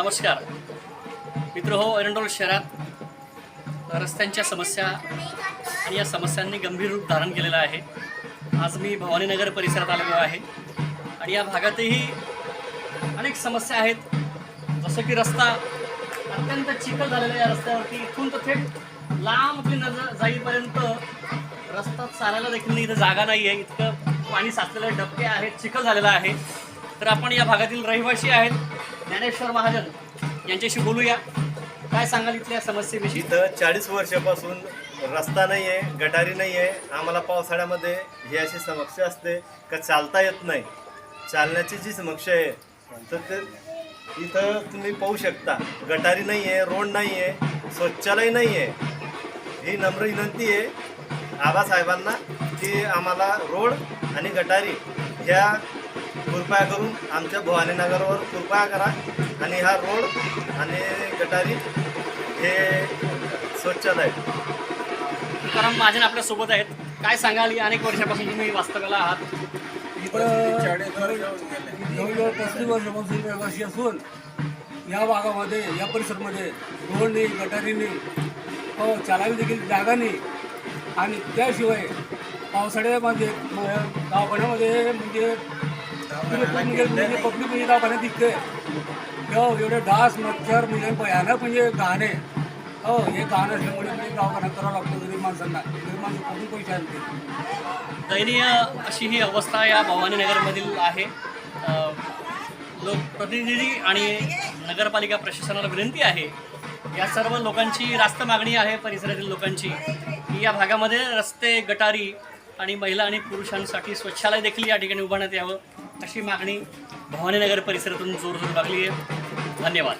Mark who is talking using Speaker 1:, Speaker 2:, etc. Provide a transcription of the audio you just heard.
Speaker 1: नमस्कार. मित्र हो एरंडोल शहरात रस्त्यांच्या समस्या आणि या समस्यांनी गंभीर रूप धारण केलेलं आहे. आज मी भवानीनगर परिसरात आलेलो आहे आणि या भागातही अनेक समस्या आहेत. जसं की रस्ता अत्यंत चिखल झालेला या रस्त्यावरती. इथून तर थेट लांब आपली नजर जाईपर्यंत रस्ता चालायला देखील इथं जागा नाही आहे. इतकं पाणी साचलेले डबके आहेत चिखल झालेला आहे. तर आपण या भागातील रहिवासी आहेत. ज्ञानेश्वर महाजन यांच्याशी बोलूया. काय सांगाल इथल्या समस्येविषयी?
Speaker 2: इथं चाळीस वर्षापासून रस्ता नाही आहे गटारी नाही आहे आम्हाला पावसाळ्यामध्ये ही अशी समस्या असते का चालता येत नाही. चालण्याची जी समस्या आहे तर ते इथं तुम्ही पाहू शकता. गटारी नाही आहे रोड नाही आहे शौचालय नाही आहे ही नम्र विनंती आहे आबासाहेबांना की आम्हाला रोड आणि गटारी ह्या कृपया करून आमच्या भवानीनगरवर कृपया करा आणि हा रोड आणि गटारी हे शौचालय
Speaker 1: कारण महाजन आपल्यासोबत आहेत. काय सांगाल? अनेक वर्षापासून तुम्ही वास्तव्याला आहात.
Speaker 3: जवळजवळ पस्तीस वर्षापासून रहिवासी असून या भागामध्ये या परिसरामध्ये रोड नाही गटारी नाही हो चालावी देखील जागा नाही आणि त्याशिवाय पावसाळ्यामध्ये दवाखान्यामध्ये म्हणजे पब्लिक म्हणजे पब्लिक म्हणजे दवाखान्यात दिसते हो एवढे डास मच्छर म्हणजे भयानक म्हणजे गाणे हो हे गाणं असल्यामुळे म्हणजे दवाखाना करावं लागतो गरीब माणसांना. गरीब माणसं पैसे आणते
Speaker 1: दयनीय अशी ही अवस्था या भवानीनगरमधील आहे. लोक लोकप्रतिनिधी आणि नगरपालिका प्रशासनाला विनंती आहे या सर्व लोकांची रास्त मागणी आहे परिसरातील लोकांची की या भागामध्ये रस्ते गटारी आणि महिला आणि पुरुषांसाठी स्वच्छालय देखील या ठिकाणी उभारण्यात यावं अशी मागणी भवानीनगर परिसरातून जोर जोर लागली आहे. धन्यवाद.